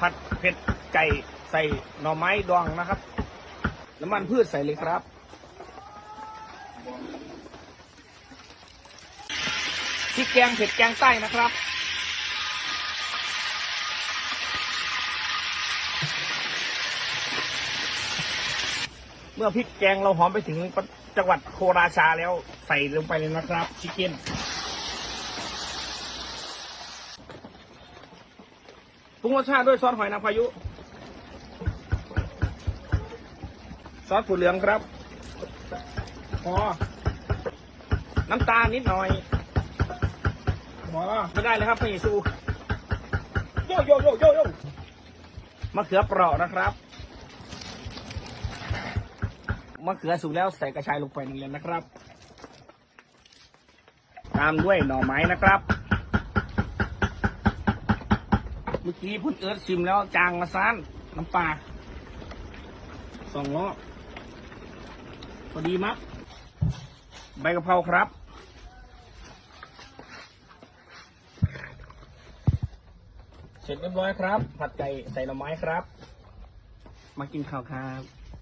ผัดเผ็ดไก่ใส่หน่อไม้ดองนะครับ น้ำมันพืชใส่เลยครับพริกแกงเผ็ดแกงใต้นะครับเมื่อพริกแกงเราหอมไปถึงจังหวัดโคราชาแล้วใส่ลงไปเลยนะครับ ชิคเก้น ปรุงรสชาติด้วยซอสหอยนางพายุ ซอสถั่วเหลืองครับพอน้ำตาลนิดหน่อยพอไม่ได้เลยครับพี่ซูโยโยโยโยโยมะเขือเปราะนะครับมะเขือสุกแล้วใส่กระชายลงไปหนึ่งเลยนะครับ ตามด้วยหน่อไม้นะครับ เมื่อกี้พุ่นเอิร์ธชิมแล้วจางมาซานน้ำปลาสองล้อพอดีมั้ยใบกะเพราครับ เสร็จเรียบร้อยครับ ผัดไก่ใส่หน่อไม้ครับ มากินข้าวครับ